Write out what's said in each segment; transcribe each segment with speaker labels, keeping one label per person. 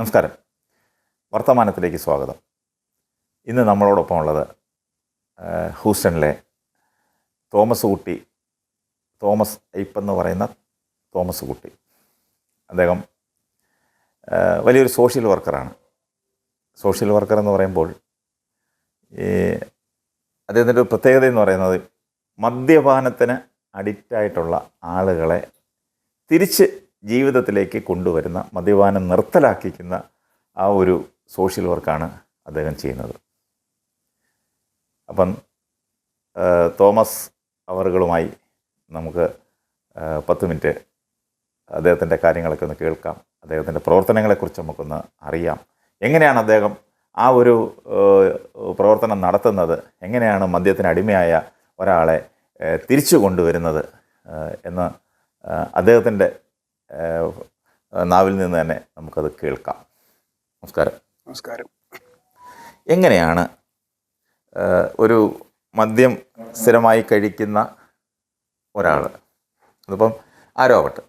Speaker 1: നമസ്കാരം. വർത്തമാനത്തിലേക്ക് സ്വാഗതം. ഇന്ന് നമ്മളോടൊപ്പം ഉള്ളത് ഹൂസ്റ്റണിലെ തോമസ് കുട്ടി തോമസ് ഐപ്പെന്ന് പറയുന്ന തോമസ് കുട്ടി. അദ്ദേഹം വലിയൊരു സോഷ്യൽ വർക്കറാണ്. സോഷ്യൽ വർക്കർ എന്ന് പറയുമ്പോൾ ഈ അദ്ദേഹത്തിന്റെ ഒരു പ്രത്യേകത എന്ന് പറയുന്നത് മദ്യപാനത്തിന് അഡിക്റ്റായിട്ടുള്ള ആളുകളെ തിരിച്ച് ജീവിതത്തിലേക്ക് കൊണ്ടുവരുന്ന മദ്യപാനം നിർത്തലാക്കിക്കുന്ന ആ ഒരു സോഷ്യൽ വർക്കാണ് അദ്ദേഹം ചെയ്യുന്നത്. അപ്പം തോമസ് അവറുകളുമായി നമുക്ക് പത്ത് മിനിറ്റ് അദ്ദേഹത്തിന്റെ കാര്യങ്ങളൊക്കെ ഒന്ന് കേൾക്കാം. അദ്ദേഹത്തിന്റെ പ്രവർത്തനങ്ങളെക്കുറിച്ച് നമുക്കൊന്ന് അറിയാം. എങ്ങനെയാണ് അദ്ദേഹം ആ ഒരു പ്രവർത്തനം നടത്തുന്നത്? എങ്ങനെയാണ് മദ്യത്തിന് അടിമയായ ഒരാളെ തിരിച്ചു കൊണ്ടുവരുന്നത്? എന്ന് അദ്ദേഹത്തിന്റെ നാവിൽ നിന്ന് തന്നെ നമുക്കത് കേൾക്കാം. നമസ്കാരം.
Speaker 2: നമസ്കാരം.
Speaker 1: എങ്ങനെയാണ് ഒരു മദ്യം സ്ഥിരമായി കഴിക്കുന്ന ഒരാൾ അതിപ്പം ആരോ ആവട്ടെ.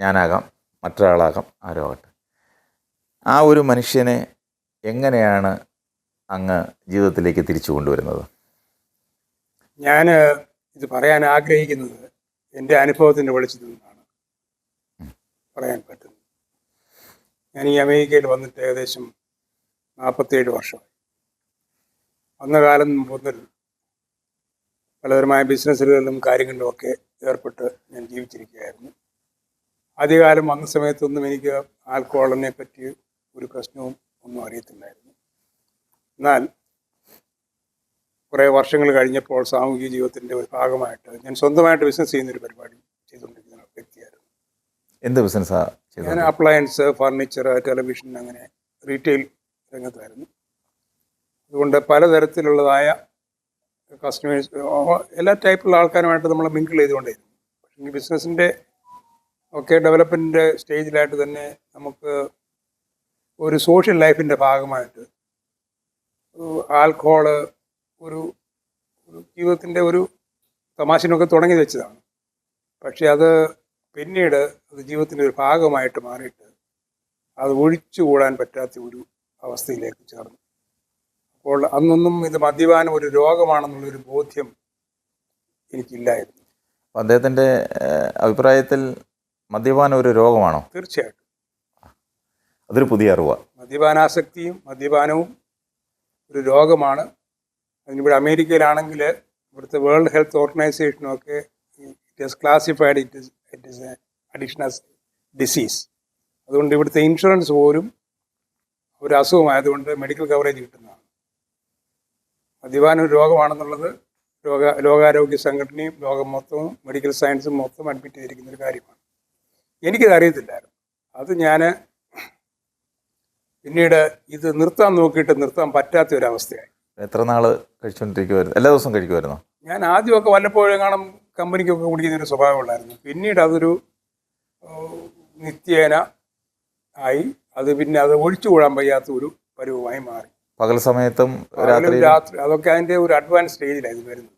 Speaker 1: ഞാനാകാം മറ്റൊരാളാകാം ആരോ ആവട്ടെ. ആ ഒരു മനുഷ്യനെ എങ്ങനെയാണ് അങ്ങ് ജീവിതത്തിലേക്ക് തിരിച്ചു കൊണ്ടുവരുന്നത്?
Speaker 2: ഞാൻ ഇത് പറയാൻ ആഗ്രഹിക്കുന്നത് എന്റെ അനുഭവത്തിന്റെ വെളിച്ചത്തിൽ നിന്നാണ് പറയാൻ പറ്റുന്നു. ഞാൻ ഈ അമേരിക്കയിൽ വന്നിട്ട് ഏകദേശം നാൽപ്പത്തേഴ് വർഷമായി. വന്ന കാലം മുതൽ പലതരമായ ബിസിനസ്സുകളിലും കാര്യങ്ങളിലും ഒക്കെ ഏർപ്പെട്ട് ഞാൻ ജീവിച്ചിരിക്കുകയായിരുന്നു. ആദ്യകാലം വന്ന സമയത്തൊന്നും എനിക്ക് ആൽക്കോളിനെ പറ്റി ഒരു പ്രശ്നവും ഒന്നും അറിയത്തില്ലായിരുന്നു. എന്നാൽ കുറേ വർഷങ്ങൾ കഴിഞ്ഞപ്പോൾ സാമൂഹിക ജീവിതത്തിന്റെ ഒരു ഭാഗമായിട്ട് ഞാൻ സ്വന്തമായിട്ട് ബിസിനസ് ചെയ്യുന്നൊരു പരിപാടി ചെയ്തുകൊണ്ടിരിക്കുന്നു.
Speaker 1: എന്ത് ബിസിനസ്സാണ്
Speaker 2: ഞാൻ അപ്ലയൻസ് ഫർണിച്ചർ ടെലിവിഷൻ അങ്ങനെ റീറ്റെയിൽ രംഗത്തായിരുന്നു. അതുകൊണ്ട് പലതരത്തിലുള്ളതായ കസ്റ്റമേഴ്സ് എല്ലാ ടൈപ്പിലുള്ള ആൾക്കാരുമായിട്ട് നമ്മൾ മിങ്കിൾ ചെയ്തുകൊണ്ടേയിരുന്നു. പക്ഷേ ഈ ബിസിനസ്സിന്റെ ഒക്കെ ഡെവലപ്മെന്റിന്റെ സ്റ്റേജിലായിട്ട് തന്നെ നമുക്ക് ഒരു സോഷ്യൽ ലൈഫിന്റെ ഭാഗമായിട്ട് ആൽക്കഹോൾ ഒരു ജീവിതത്തിന്റെ ഒരു തമാശനൊക്കെ തുടങ്ങി വെച്ചതാണ്. പക്ഷേ അത് പിന്നീട് അത് ജീവിതത്തിന്റെ ഒരു ഭാഗമായിട്ട് മാറിയിട്ട് അത് ഒഴിച്ചു കൂടാൻ പറ്റാത്ത ഒരു അവസ്ഥയിലേക്ക് ചേർന്നു. അപ്പോൾ അന്നൊന്നും ഇത് മദ്യപാനം ഒരു രോഗമാണെന്നുള്ളൊരു ബോധ്യം എനിക്കില്ലായിരുന്നു.
Speaker 1: അപ്പം അദ്ദേഹത്തിന്റെ അഭിപ്രായത്തിൽ മദ്യപാനം ഒരു രോഗമാണോ?
Speaker 2: തീർച്ചയായിട്ടും.
Speaker 1: അതൊരു പുതിയ അറിവാണ്
Speaker 2: മദ്യപാനാസക്തിയും മദ്യപാനവും ഒരു രോഗമാണ്. അതിനിവിടെ അമേരിക്കയിലാണെങ്കിൽ ഇവിടുത്തെ വേൾഡ് ഹെൽത്ത് ഓർഗനൈസേഷനും ഒക്കെ it is classified it is it is addiction as disease അതുകൊണ്ട് ഇവിടുത്തെ ഇൻഷുറൻസ് പോലും ഒരു അസുഖമായതുകൊണ്ട് മെഡിക്കൽ കവറേജ് കിട്ടുന്നതാണ്. മദ്യപാനം ഒരു രോഗമാണെന്നുള്ളത് രോഗ ലോകാരോഗ്യ സംഘടനയും ലോകം മൊത്തവും മെഡിക്കൽ സയൻസും മൊത്തം അഡ്മിറ്റ് ചെയ്തിരിക്കുന്ന ഒരു കാര്യമാണ്. എനിക്കിത് അറിയത്തില്ലായിരുന്നു. അത് ഞാൻ പിന്നീട് ഇത് നിർത്താൻ നോക്കിയിട്ട് നിർത്താൻ പറ്റാത്ത ഒരു അവസ്ഥയായി
Speaker 1: എത്ര നാൾ കഴിച്ചുകൊണ്ടിരിക്കുമായിരുന്നു എല്ലാ ദിവസവും കഴിക്കുമായിരുന്നോ
Speaker 2: ഞാൻ ആദ്യമൊക്കെ വല്ലപ്പോഴും കാണും കമ്പനിക്കൊക്കെ കുടിക്കുന്ന ഒരു സ്വഭാവമുള്ളായിരുന്നു പിന്നീട് അതൊരു നിത്യേന ആയി. അത് പിന്നെ അത് ഒഴിച്ചുകൂടാൻ വയ്യാത്ത ഒരു പരുവമായി മാറി.
Speaker 1: പകൽ സമയത്തും രാത്രി
Speaker 2: അതൊക്കെ അതിന്റെ ഒരു അഡ്വാൻസ് സ്റ്റേജിലാണ് ഇത് വരുന്നത്.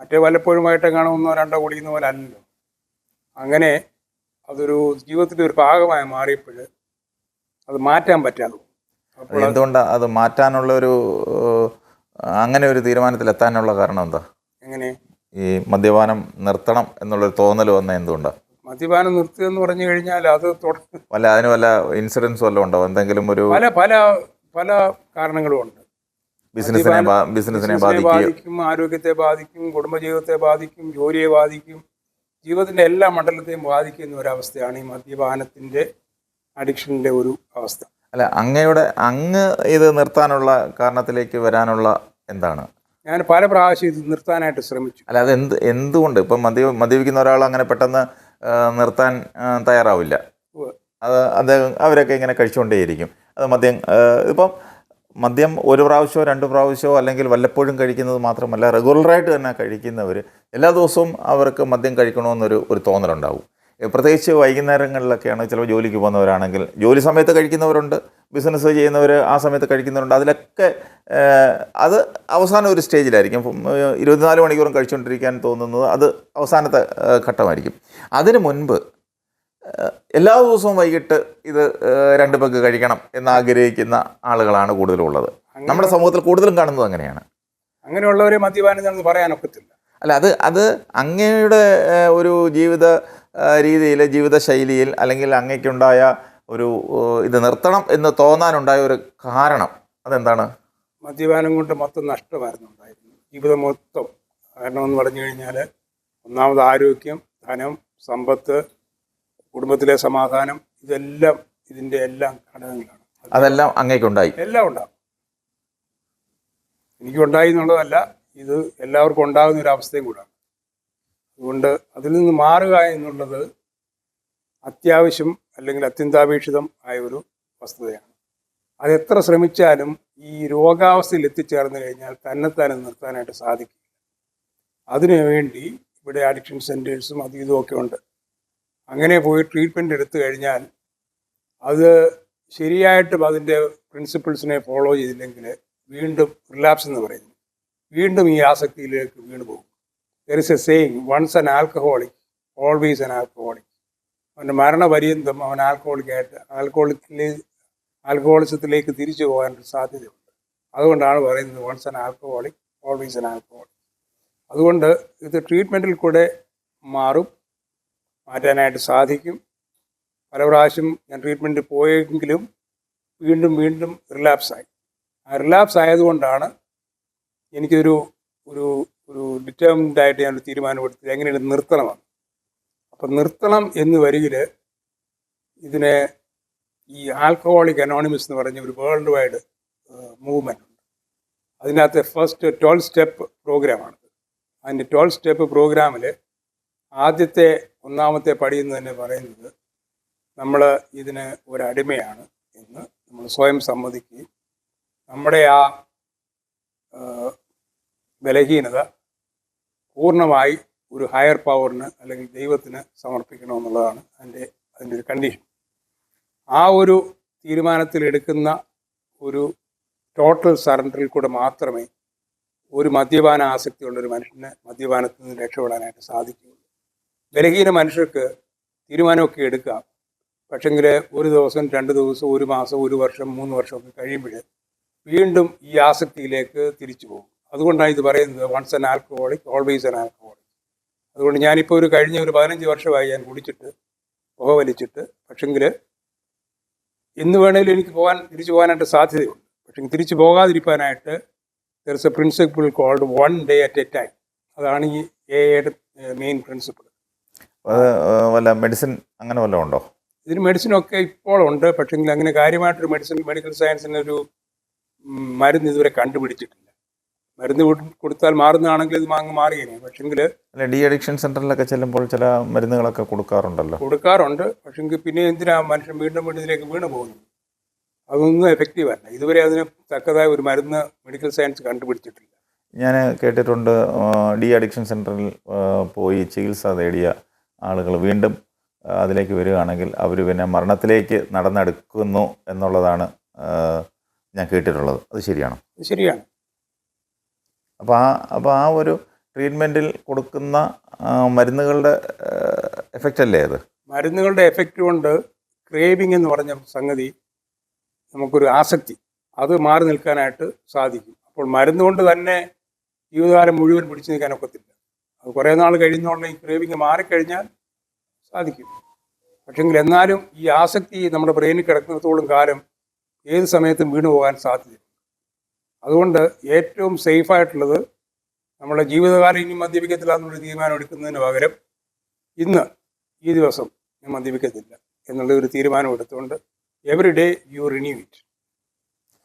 Speaker 2: മറ്റേ വല്ലപ്പോഴുമായിട്ട് കാണാൻ ഒന്നോ രണ്ടോ കുടിക്കുന്ന പോലെ അല്ലല്ലോ. അങ്ങനെ അതൊരു ജീവിതത്തിന്റെ ഒരു ഭാഗമായി മാറിയപ്പോൾ അത് മാറ്റാൻ പറ്റാതെ
Speaker 1: എന്തുകൊണ്ടാണ് അത് മാറ്റാനുള്ള ഒരു അങ്ങനെ ഒരു തീരുമാനത്തിൽ എത്താനുള്ള കാരണം എന്താ?
Speaker 2: എങ്ങനെ?
Speaker 1: ഈ മദ്യപാനം നിർത്തണം എന്നുള്ളൊരു തോന്നൽ വന്ന എന്തുകൊണ്ടാണ്
Speaker 2: മദ്യപാനം നിർത്തുക എന്ന് പറഞ്ഞു കഴിഞ്ഞാൽ അത്
Speaker 1: വല്ല അതിന് വല്ല ഇൻഷുറൻസ് വല്ലതും ഉണ്ടോ? എന്തെങ്കിലും ഒരു
Speaker 2: പല പല പല കാരണങ്ങളും ഉണ്ട്.
Speaker 1: ബിസിനസിനെ ബിസിനസിനെ
Speaker 2: ബാധിക്കും ആരോഗ്യത്തെ ബാധിക്കും കുടുംബജീവിതത്തെ ബാധിക്കും ജോലിയെ ബാധിക്കും ജീവിതത്തിന്റെ എല്ലാ മണ്ഡലത്തെയും ബാധിക്കുന്ന ഒരവസ്ഥയാണ് അവസ്ഥയാണ് ഈ മദ്യപാനത്തിന്റെ അഡിക്ഷന്റെ ഒരു അവസ്ഥ.
Speaker 1: അല്ല അങ്ങയുടെ അങ്ങ് ഇത് നിർത്താനുള്ള കാരണത്തിലേക്ക് വരാനുള്ള എന്താണ്?
Speaker 2: ഞാൻ പല പ്രാവശ്യം ഇത് നിർത്താനായിട്ട് ശ്രമിച്ചു.
Speaker 1: അല്ല അത് എന്ത് എന്തുകൊണ്ട്? ഇപ്പം മദ്യ മദ്യപിക്കുന്ന ഒരാൾ അങ്ങനെ പെട്ടെന്ന് നിർത്താൻ തയ്യാറാവില്ല. അത് അദ്ദേഹം അവരൊക്കെ ഇങ്ങനെ കഴിച്ചുകൊണ്ടേയിരിക്കും. അത് മദ്യം ഇപ്പം മദ്യം ഒരു പ്രാവശ്യമോ രണ്ട് പ്രാവശ്യമോ അല്ലെങ്കിൽ വല്ലപ്പോഴും കഴിക്കുന്നത് മാത്രമല്ല റെഗുലറായിട്ട് തന്നെ കഴിക്കുന്നവർ എല്ലാ ദിവസവും അവർക്ക് മദ്യം കഴിക്കണമെന്നൊരു ഒരു തോന്നലുണ്ടാവും. പ്രത്യേകിച്ച് വൈകുന്നേരങ്ങളിലൊക്കെയാണ് ചിലപ്പോൾ ജോലിക്ക് പോകുന്നവരാണെങ്കിൽ ജോലി സമയത്ത് കഴിക്കുന്നവരുണ്ട് ബിസിനസ് ചെയ്യുന്നവർ ആ സമയത്ത് കഴിക്കുന്നവരുണ്ട്. അതിലൊക്കെ അത് അവസാന ഒരു സ്റ്റേജിലായിരിക്കും. ഇരുപത്തിനാല് മണിക്കൂറും കഴിച്ചുകൊണ്ടിരിക്കാൻ തോന്നുന്നത് അത് അവസാനത്തെ ഘട്ടമായിരിക്കും. അതിനു മുൻപ് എല്ലാ ദിവസവും വൈകിട്ട് ഇത് രണ്ട് പെഗ് കഴിക്കണം എന്ന് ആഗ്രഹിക്കുന്ന ആളുകളാണ് കൂടുതലുള്ളത്. നമ്മുടെ സമൂഹത്തിൽ കൂടുതലും കാണുന്നത് അങ്ങനെയാണ്.
Speaker 2: അങ്ങനെയുള്ളവരെ മദ്യപാനം പറയാനൊക്കത്തില്ല.
Speaker 1: അല്ല അത് അത് അങ്ങയുടെ ഒരു ജീവിത രീതിയിൽ ജീവിതശൈലിയിൽ അല്ലെങ്കിൽ അങ്ങയ്ക്കുണ്ടായ ഒരു ഇത് നിർത്തണം എന്ന് തോന്നാനുണ്ടായ ഒരു കാരണം അതെന്താണ്?
Speaker 2: മദ്യപാനം കൊണ്ട് മൊത്തം നഷ്ടമായിരുന്നു ഉണ്ടായിരുന്നു. ജീവിതം മൊത്തം. കാരണം എന്ന് പറഞ്ഞു കഴിഞ്ഞാൽ ഒന്നാമത് ആരോഗ്യം ധനം സമ്പത്ത് കുടുംബത്തിലെ സമാധാനം ഇതെല്ലാം ഇതിന്റെ എല്ലാം ഘടകങ്ങളാണ്.
Speaker 1: അതെല്ലാം അങ്ങേക്കുണ്ടായി
Speaker 2: എല്ലാം ഉണ്ടാകും എനിക്കുണ്ടായി എന്നുള്ളതല്ല ഇത് എല്ലാവർക്കും ഉണ്ടാകുന്ന ഒരു അവസ്ഥയും കൂടാണ്. അതുകൊണ്ട് അതിൽ നിന്ന് മാറുക എന്നുള്ളത് അത്യാവശ്യം അല്ലെങ്കിൽ അത്യന്താപേക്ഷിതം ആയ ഒരു വസ്തുതയാണ്. അത് എത്ര ശ്രമിച്ചാലും ഈ രോഗാവസ്ഥയിൽ എത്തിച്ചേർന്ന് കഴിഞ്ഞാൽ തന്നെത്താനെ നിർത്താനായിട്ട് സാധിക്കില്ല. അതിനുവേണ്ടി ഇവിടെ അഡിക്ഷൻ സെന്റേഴ്സും അതും ഇതുമൊക്കെ ഉണ്ട്. അങ്ങനെ പോയി ട്രീറ്റ്മെന്റ് എടുത്തു കഴിഞ്ഞാൽ അത് ശരിയായിട്ടും അതിന്റെ പ്രിൻസിപ്പിൾസിനെ ഫോളോ ചെയ്തില്ലെങ്കിൽ വീണ്ടും റിലാപ്സ് എന്ന് പറയുന്നു. വീണ്ടും ഈ ആസക്തിയിലേക്ക് വീണു പോകും. There is a saying once an alcoholic always an alcoholic അവന്റെ മരണപര്യന്തം അവൻ ആൽക്കഹോളിക്കായിട്ട് ആൽക്കഹോളിക്കിലെ ആൽക്കഹോളിസത്തിലേക്ക് തിരിച്ചു പോകാനൊരു സാധ്യതയുണ്ട്. അതുകൊണ്ടാണ് പറയുന്നത് once an alcoholic always an alcoholic അതുകൊണ്ട് ഇത് ട്രീറ്റ്മെന്റിൽ കൂടെ മാറും മാറ്റാനായിട്ട് സാധിക്കും. പല പ്രാവശ്യം ഞാൻ ട്രീറ്റ്മെന്റ് പോയെങ്കിലും വീണ്ടും വീണ്ടും റിലാപ്സായി ആ റിലാപ്സ് ആയതുകൊണ്ടാണ് എനിക്കൊരു ഒരു ഒരു ഡിറ്റർമിൻഡ് ആയിട്ട് ഞാനൊരു തീരുമാനമെടുത്തത് എങ്ങനെയാണ് നിർത്തണമെന്ന് അപ്പം നിർത്തണം എന്ന് വരികിൽ ഇതിനെ ഈ ആൽക്കഹോളിക് അനോണിമസ് എന്ന് പറഞ്ഞ ഒരു വേൾഡ് വൈഡ് മൂവ്മെന്റ് ഉണ്ട്. അതിനകത്ത് ഫസ്റ്റ് ട്വൽവ് സ്റ്റെപ്പ് പ്രോഗ്രാമാണ് അതിന്റെ ട്വൽവ് സ്റ്റെപ്പ് പ്രോഗ്രാമിൽ ആദ്യത്തെ ഒന്നാമത്തെ പടി എന്ന് തന്നെ പറയുന്നത് നമ്മൾ ഇതിന് ഒരടിമയാണ് എന്ന് നമ്മൾ സ്വയം സമ്മതിക്കുകയും നമ്മുടെ ആ, ബലഹീനത പൂർണമായി ഒരു ഹയർ പവറിന് അല്ലെങ്കിൽ ദൈവത്തിന് സമർപ്പിക്കണമെന്നുള്ളതാണ് അതിന്റെ അതിന്റെ ഒരു കണ്ടീഷൻ ആ ഒരു തീരുമാനത്തിൽ എടുക്കുന്ന ഒരു ടോട്ടൽ സറണ്ടറിൽ കൂടെ മാത്രമേ ഒരു മദ്യപാന ആസക്തിയുള്ള ഒരു മനുഷ്യന് മദ്യപാനത്തിൽ നിന്ന് രക്ഷപ്പെടാനായിട്ട് സാധിക്കുകയുള്ളൂ. ബലഹീന മനുഷ്യർക്ക് തീരുമാനമൊക്കെ എടുക്കാം. പക്ഷെങ്കിൽ ഒരു ദിവസം രണ്ട് ദിവസം ഒരു മാസം ഒരു വർഷം മൂന്ന് വർഷമൊക്കെ കഴിയുമ്പോൾ വീണ്ടും ഈ ആസക്തിയിലേക്ക് തിരിച്ചു പോകും. അതുകൊണ്ടാണ് ഇത് പറയുന്നത് once an alcoholic always an alcoholic അതുകൊണ്ട് ഞാനിപ്പോൾ ഒരു കഴിഞ്ഞ ഒരു പതിനഞ്ച് വർഷമായി ഞാൻ കുടിച്ചിട്ട് പുക വലിച്ചിട്ട് പക്ഷെങ്കിൽ എന്ന് വേണേലും എനിക്ക് പോകാൻ തിരിച്ചു പോകാനായിട്ട് സാധ്യതയുണ്ട്. പക്ഷെ തിരിച്ചു പോകാതിരിക്കാനായിട്ട് there is a principle called one day at a time അതാണ് ഈ എയുടെ മെയിൻ പ്രിൻസിപ്പിൾ
Speaker 1: വല്ല മെഡിസിൻ അങ്ങനെ വല്ല ഉണ്ടോ?
Speaker 2: ഇതിന് മെഡിസിനൊക്കെ ഇപ്പോൾ ഉണ്ട്. പക്ഷെങ്കിൽ അങ്ങനെ കാര്യമായിട്ടൊരു മെഡിസിൻ മെഡിക്കൽ സയൻസിനൊരു മരുന്ന് ഇതുവരെ കണ്ടുപിടിച്ചിട്ടില്ല. മരുന്ന് കൊടുത്താൽ മാറുന്നതാണെങ്കിൽ ഇത് അങ്ങ് മാറിയേനെ പക്ഷെങ്കിൽ
Speaker 1: അല്ല ഡി അഡിക്ഷൻ സെന്ററിലൊക്കെ ചെല്ലുമ്പോൾ ചില മരുന്നുകളൊക്കെ കൊടുക്കാറുണ്ടല്ലോ.
Speaker 2: കൊടുക്കാറുണ്ട്. പക്ഷെങ്കിൽ പിന്നെ എന്തിനാ മനുഷ്യൻ വീണ്ടും വീണ്ടും ഇതിലേക്ക് വീണ് പോകുന്നു അതൊന്നും എഫക്റ്റീവ് അല്ല. ഇതുവരെ അതിന് തക്കതായ ഒരു മരുന്ന് മെഡിക്കൽ സയൻസ് കണ്ടുപിടിച്ചിട്ടില്ല.
Speaker 1: ഞാൻ കേട്ടിട്ടുണ്ട് ഡി അഡിക്ഷൻ സെന്ററിൽ പോയി ചികിത്സ തേടിയ ആളുകൾ വീണ്ടും അതിലേക്ക് വരികയാണെങ്കിൽ അവർ പിന്നെ മരണത്തിലേക്ക് നടന്നെടുക്കുന്നു എന്നുള്ളതാണ് ഞാൻ കേട്ടിട്ടുള്ളത്. അത് ശരിയാണോ?
Speaker 2: ശരിയാണ്.
Speaker 1: അപ്പോൾ ആ അപ്പോൾ ആ ഒരു ട്രീറ്റ്മെന്റിൽ കൊടുക്കുന്ന മരുന്നുകളുടെ എഫക്റ്റ് അല്ലേ അത്?
Speaker 2: മരുന്നുകളുടെ എഫക്റ്റ് കൊണ്ട് ക്രേവിംഗ് എന്ന് പറഞ്ഞ സംഗതി നമുക്കൊരു ആസക്തി. അത് മാറി നിൽക്കാനായിട്ട് സാധിക്കും. അപ്പോൾ മരുന്ന് കൊണ്ട് തന്നെ ജീവിതകാലം മുഴുവൻ പിടിച്ചു നിൽക്കാൻ ഒക്കത്തില്ല. അത് കുറേ നാൾ കഴിഞ്ഞുകൊണ്ട് ഈ ക്രേവിങ് മാറിക്കഴിഞ്ഞാൽ സാധിക്കും. പക്ഷെങ്കിൽ എന്നാലും ഈ ആസക്തി നമ്മുടെ ബ്രെയിനിൽ കിടക്കുന്നിടത്തോളം കാലം ഏത് സമയത്തും വീണു പോകാൻ സാധ്യതയുണ്ട് അതുകൊണ്ട് ഏറ്റവും സേഫായിട്ടുള്ളത് നമ്മുടെ ജീവിതകാലം ഇനി മദ്യപിക്കത്തില്ല എന്നുള്ള തീരുമാനം എടുക്കുന്നതിന് പകരം ഇന്ന് ഈ ദിവസം ഞാൻ മദ്യപിക്കത്തില്ല എന്നുള്ള ഒരു തീരുമാനം എടുത്തുകൊണ്ട് every day you renew it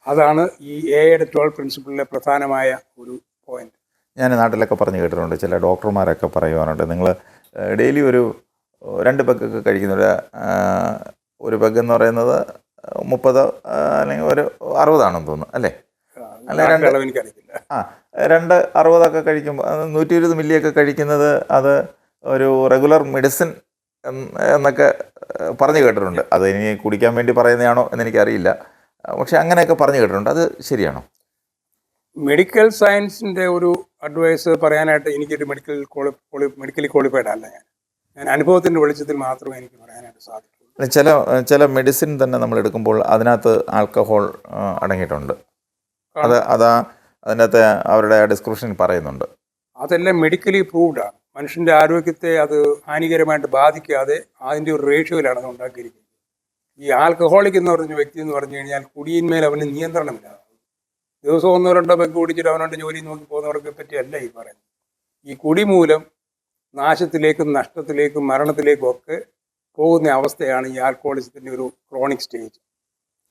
Speaker 2: അതാണ് ഈ എയുടെ ട്വൽവ് പ്രിൻസിപ്പിളിലെ പ്രധാനമായ ഒരു പോയിന്റ്
Speaker 1: ഞാൻ നാട്ടിലൊക്കെ പറഞ്ഞു കേട്ടിട്ടുണ്ട് ചില ഡോക്ടർമാരൊക്കെ പറയുവാനുണ്ട്. നിങ്ങൾ ഡെയിലി ഒരു രണ്ട് പെഗ്ഗൊക്കെ കഴിക്കുന്നില്ല ഒരു പെഗ് എന്ന് പറയുന്നത് മുപ്പത് അല്ലെങ്കിൽ ഒരു അറുപതാണെന്ന് തോന്നുന്നു അല്ലേ? അല്ല, രണ്ട്- ആ രണ്ട് അറുപതൊക്കെ കഴിക്കുമ്പോൾ നൂറ്റി ഇരുപത് മില്ലിയൊക്കെ കഴിക്കുന്നത് അത് ഒരു റെഗുലർ മെഡിസിൻ എന്നൊക്കെ പറഞ്ഞു കേട്ടിട്ടുണ്ട്. അത് ഇനി കുടിക്കാൻ വേണ്ടി പറയുന്നതാണോ എന്ന് എനിക്കറിയില്ല പക്ഷെ അങ്ങനെയൊക്കെ പറഞ്ഞു കേട്ടിട്ടുണ്ട്. അത് ശരിയാണോ?
Speaker 2: മെഡിക്കൽ സയൻസിന്റെ ഒരു അഡ്വൈസ് പറയാനായിട്ട് എനിക്കൊരു medical quali quali medically qualified അല്ല ഞാൻ. ഞാൻ അനുഭവത്തിന്റെ വെളിച്ചത്തിൽ മാത്രമേ എനിക്ക് പറയാനായിട്ട് സാധിക്കൂ.
Speaker 1: ചില ചില മെഡിസിൻ തന്നെ നമ്മൾ എടുക്കുമ്പോൾ അതിനകത്ത് ആൽക്കഹോൾ അടങ്ങിയിട്ടുണ്ട്. അത് അതാ അതിനകത്ത് അവരുടെ ഡിസ്ക്രിപ്ഷനിൽ പറയുന്നുണ്ട്.
Speaker 2: അതെല്ലാം മെഡിക്കലി പ്രൂവ്ഡ് ആണ് മനുഷ്യന്റെ ആരോഗ്യത്തെ അത് ഹാനികരമായിട്ട് ബാധിക്കാതെ അതിന്റെ ഒരു റേഷ്യോയിലാണ് അത് ഉണ്ടാക്കിയിരിക്കുന്നത്. ഈ ആൽക്കഹോളിക് എന്ന് പറഞ്ഞ വ്യക്തി എന്ന് പറഞ്ഞു കഴിഞ്ഞാൽ കുടിയിന്മേൽ അവന് നിയന്ത്രണമില്ല. ദിവസം ഒന്നോ രണ്ടോ പെഗ് കുടിച്ചിട്ട് അവനോട് ജോലി നോക്കി പോകുന്നവർക്ക് പറ്റിയല്ല ഈ പറയുന്നത്. ഈ കുടി മൂലം നാശത്തിലേക്കും നഷ്ടത്തിലേക്കും മരണത്തിലേക്കും ഒക്കെ പോകുന്ന അവസ്ഥയാണ് ഈ ആൽക്കഹോളിസത്തിന്റെ ഒരു ക്രോണിക് സ്റ്റേജ്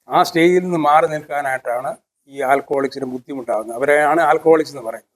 Speaker 2: ആ സ്റ്റേജിൽ നിന്ന് മാറി നിൽക്കാനായിട്ടാണ് ഈ ആൽക്കോളിക്സിന് ബുദ്ധിമുട്ടാകുന്നത് അവരെയാണ് ആൽക്കോളിക്സ് എന്ന് പറയുന്നത്.